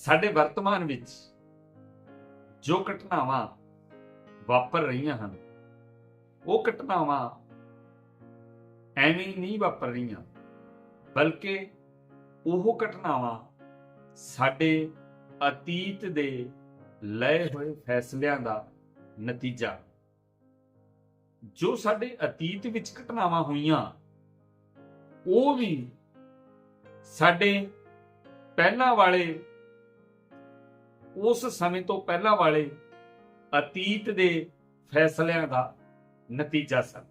ਸਾਡੇ ਵਰਤਮਾਨ ਵਿੱਚ ਜੋ ਘਟਨਾਵਾਂ ਵਾਪਰ ਰਹੀਆਂ ਹਨ, ਉਹ ਘਟਨਾਵਾਂ ਐਵੇਂ ਹੀ ਨਹੀਂ ਵਾਪਰ ਰਹੀਆਂ, ਬਲਕਿ ਉਹ ਘਟਨਾਵਾਂ ਸਾਡੇ ਅਤੀਤ ਦੇ ਲਏ ਹੋਏ ਫੈਸਲਿਆਂ ਦਾ ਨਤੀਜਾ। ਜੋ ਸਾਡੇ ਅਤੀਤ ਵਿੱਚ ਘਟਨਾਵਾਂ ਹੋਈਆਂ, ਉਹ ਵੀ ਸਾਡੇ ਪਹਿਲਾਂ ਵਾਲੇ ਉਸ ਸਮੇਂ ਤੋਂ ਪਹਿਲਾਂ ਵਾਲੇ ਅਤੀਤ ਦੇ ਫੈਸਲਿਆਂ ਦਾ ਨਤੀਜਾ ਸਨ।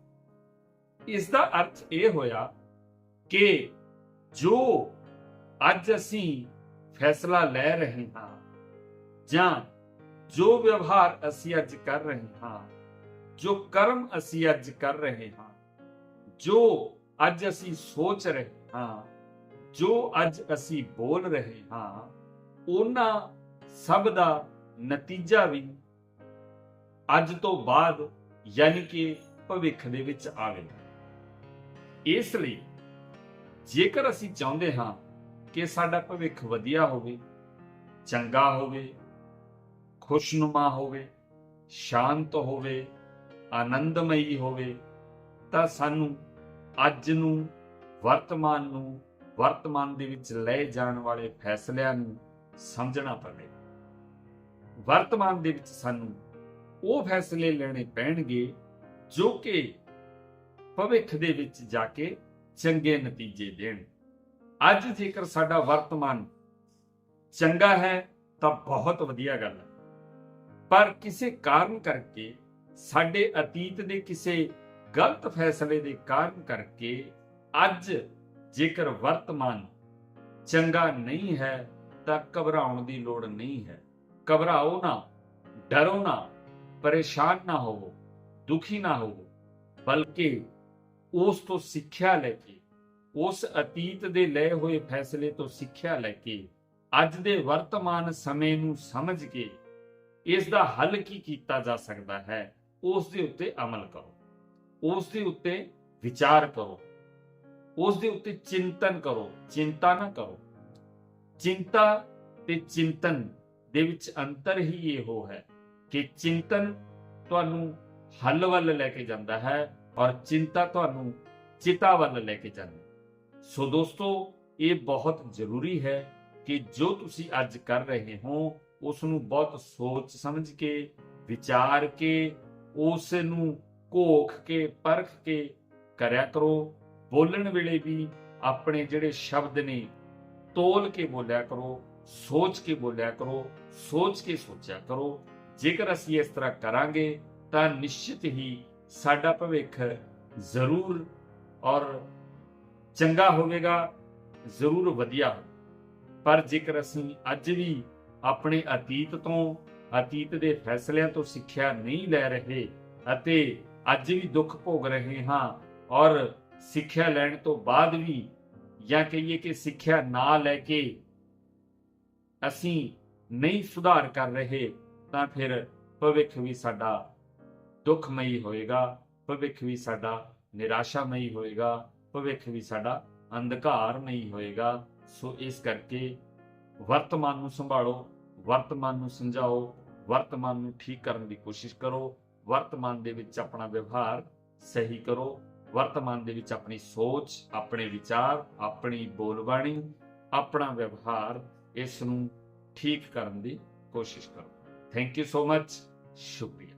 ਇਸ ਦਾ ਅਰਥ ਇਹ ਹੋਇਆ ਕਿ ਜੋ ਅੱਜ ਅਸੀਂ ਫੈਸਲਾ ਲੈ ਰਹੇ ਹਾਂ ਜਾਂ ਜੋ ਵਿਵਹਾਰ ਅਸੀਂ ਅੱਜ ਕਰ ਰਹੇ ਹਾਂ, ਜੋ ਕਰਮ ਅਸੀਂ ਅੱਜ ਕਰ ਰਹੇ ਹਾਂ, ਜੋ ਅੱਜ ਅਸੀਂ ਸੋਚ ਰਹੇ ਹਾਂ, ਜੋ ਅੱਜ ਅਸੀਂ ਬੋਲ ਰਹੇ ਹਾਂ, ਉਹਨਾਂ ਸਭ ਦਾ ਨਤੀਜਾ ਵੀ ਅੱਜ ਤੋਂ ਬਾਅਦ ਯਾਨੀ ਕਿ ਭਵਿੱਖ ਦੇ ਵਿੱਚ ਆਵੇਗਾ ਇਸ ਲਈ ਜੇਕਰ ਅਸੀਂ ਚਾਹੁੰਦੇ ਹਾਂ ਕਿ ਸਾਡਾ ਭਵਿੱਖ ਵਧੀਆ ਹੋਵੇ, ਚੰਗਾ ਹੋਵੇ, ਖੁਸ਼ਨੁਮਾ ਹੋਵੇ, ਸ਼ਾਂਤ ਹੋਵੇ, ਆਨੰਦਮਈ ਹੋਵੇ, ਤਾਂ ਸਾਨੂੰ ਅੱਜ ਨੂੰ, ਵਰਤਮਾਨ ਨੂੰ, ਵਰਤਮਾਨ ਦੇ ਵਿੱਚ ਲਏ ਜਾਣ ਵਾਲੇ ਫੈਸਲਿਆਂ ਨੂੰ ਸਮਝਣਾ ਪਵੇਗਾ। ਵਰਤਮਾਨ ਦੇ ਵਿੱਚ ਸਾਨੂੰ ਉਹ ਫੈਸਲੇ ਲੈਣੇ ਪੈਣਗੇ ਜੋ ਕਿ ਭਵਿੱਖ ਦੇ ਵਿੱਚ ਜਾ ਕੇ ਚੰਗੇ ਨਤੀਜੇ ਦੇਣ। ਅੱਜ ਜੇਕਰ ਸਾਡਾ ਵਰਤਮਾਨ ਚੰਗਾ ਹੈ, ਤਾਂ ਬਹੁਤ ਵਧੀਆ ਗੱਲ ਹੈ। ਪਰ ਕਿਸੇ ਕਾਰਨ ਕਰਕੇ, ਸਾਡੇ ਅਤੀਤ ਦੇ ਕਿਸੇ ਗਲਤ ਫੈਸਲੇ ਦੇ ਕਾਰਨ ਕਰਕੇ, ਅੱਜ ਜੇਕਰ ਵਰਤਮਾਨ ਚੰਗਾ ਨਹੀਂ ਹੈ, ਤਾਂ ਘਬਰਾਉਣ ਦੀ ਲੋੜ ਨਹੀਂ ਹੈ। ਘਬਰਾਓ ਨਾ ਡਰੋ ਨਾ ਪਰੇਸ਼ਾਨ ਨਾ ਹੋਵੋ ਦੁਖੀ ਨਾ ਹੋਵੋ ਬਲਕਿ ਉਸ ਤੋਂ ਸਿੱਖਿਆ ਲੈ ਕੇ ਉਸ ਅਤੀਤ ਦੇ ਲਏ ਹੋਏ ਫੈਸਲੇ ਤੋਂ ਸਿੱਖਿਆ ਲੈ ਕੇ ਅੱਜ ਦੇ ਵਰਤਮਾਨ ਸਮੇਂ ਨੂੰ ਸਮਝ ਕੇ ਇਸ ਦਾ ਹੱਲ ਕੀ ਕੀਤਾ ਜਾ ਸਕਦਾ ਹੈ ਉਸ ਦੇ ਉੱਤੇ ਅਮਲ ਕਰੋ ਉਸ ਦੇ ਉੱਤੇ ਵਿਚਾਰ ਕਰੋ ਉਸ ਦੇ ਉੱਤੇ ਚਿੰਤਨ ਕਰੋ ਚਿੰਤਾ ਨਾ ਕਰੋ ਚਿੰਤਾ ਤੇ ਚਿੰਤਨ ਦੇ ਵਿੱਚ ਅੰਤਰ ਹੀ ਇਹੋ ਹੈ ਕਿ ਚਿੰਤਨ ਤੁਹਾਨੂੰ ਹੱਲ ਵੱਲ ਲੈ ਕੇ ਜਾਂਦਾ ਹੈ ਔਰ ਚਿੰਤਾ ਤੁਹਾਨੂੰ ਚਿਤਾ ਵੱਲ ਲੈ ਕੇ ਜਾਂਦੀ ਸੋ ਦੋਸਤੋ, ਇਹ ਬਹੁਤ ਜ਼ਰੂਰੀ ਹੈ ਕਿ ਜੋ ਤੁਸੀਂ ਅੱਜ ਕਰ ਰਹੇ ਹੋ ਉਸ ਨੂੰ ਬਹੁਤ ਸੋਚ ਸਮਝ ਕੇ, ਵਿਚਾਰ ਕੇ ਉਸ ਨੂੰ ਘੋਖ ਕੇ, ਪਰਖ ਕੇ ਕਰਿਆ ਕਰੋ। ਬੋਲਣ ਵੇਲੇ ਵੀ ਆਪਣੇ ਜਿਹੜੇ ਸ਼ਬਦ ਨੇ, ਤੋਲ ਕੇ ਬੋਲਿਆ ਕਰੋ। ਸੋਚ ਕੇ ਬੋਲਿਆ ਕਰੋ, ਸੋਚ ਕੇ ਸੋਚਿਆ ਕਰੋ। ਜੇਕਰ ਅਸੀਂ ਇਸ ਤਰ੍ਹਾਂ ਕਰਾਂਗੇ, ਤਾਂ ਨਿਸ਼ਚਿਤ ਹੀ ਸਾਡਾ ਭਵਿੱਖ ਜ਼ਰੂਰ ਔਰ ਚੰਗਾ ਹੋਵੇਗਾ, ਜ਼ਰੂਰ ਵਧੀਆ ਪਰ ਜੇਕਰ ਅਸੀਂ ਅੱਜ ਵੀ ਆਪਣੇ ਅਤੀਤ ਤੋਂ, ਅਤੀਤ ਦੇ ਫੈਸਲਿਆਂ ਤੋਂ ਸਿੱਖਿਆ ਨਹੀਂ ਲੈ ਰਹੇ ਅਤੇ ਅੱਜ ਵੀ ਦੁੱਖ ਭੋਗ ਰਹੇ ਹਾਂ ਔਰ ਸਿੱਖਿਆ ਲੈਣ ਤੋਂ ਬਾਅਦ ਵੀ ਜਾਂ ਕਹੀਏ ਕਿ ਸਿੱਖਿਆ ਨਾ ਲੈ ਕੇ ਅਸੀਂ ਨਹੀਂ ਸੁਧਾਰ ਕਰ ਰਹੇ, ਤਾਂ ਫਿਰ ਭਵਿੱਖ ਵੀ ਸਾਡਾ ਦੁੱਖਮਈ ਹੋਏਗਾ, ਭਵਿੱਖ ਵੀ ਸਾਡਾ ਨਿਰਾਸ਼ਾਮਈ ਹੋਏਗਾ, ਭਵਿੱਖ ਵੀ ਸਾਡਾ ਅੰਧਕਾਰਮਈ ਹੋਏਗਾ। ਸੋ ਇਸ ਕਰਕੇ ਵਰਤਮਾਨ ਨੂੰ ਸੰਭਾਲੋ, ਵਰਤਮਾਨ ਨੂੰ ਸਮਝਾਓ, ਵਰਤਮਾਨ ਨੂੰ ਠੀਕ ਕਰਨ ਦੀ ਕੋਸ਼ਿਸ਼ ਕਰੋ, ਵਰਤਮਾਨ ਦੇ ਵਿੱਚ ਆਪਣਾ ਵਿਵਹਾਰ ਸਹੀ ਕਰੋ, ਵਰਤਮਾਨ ਦੇ ਵਿੱਚ ਆਪਣੀ ਸੋਚ, ਆਪਣੇ ਵਿਚਾਰ, ਆਪਣੀ ਬੋਲਬਾਣੀ, ਆਪਣਾ ਵਿਵਹਾਰ ਇਸ ਨੂੰ ਠੀਕ ਕਰਨ ਦੀ ਕੋਸ਼ਿਸ਼ ਕਰੋ। ਥੈਂਕ ਯੂ ਸੋ ਮਚ ਸ਼ੁਕਰੀਆ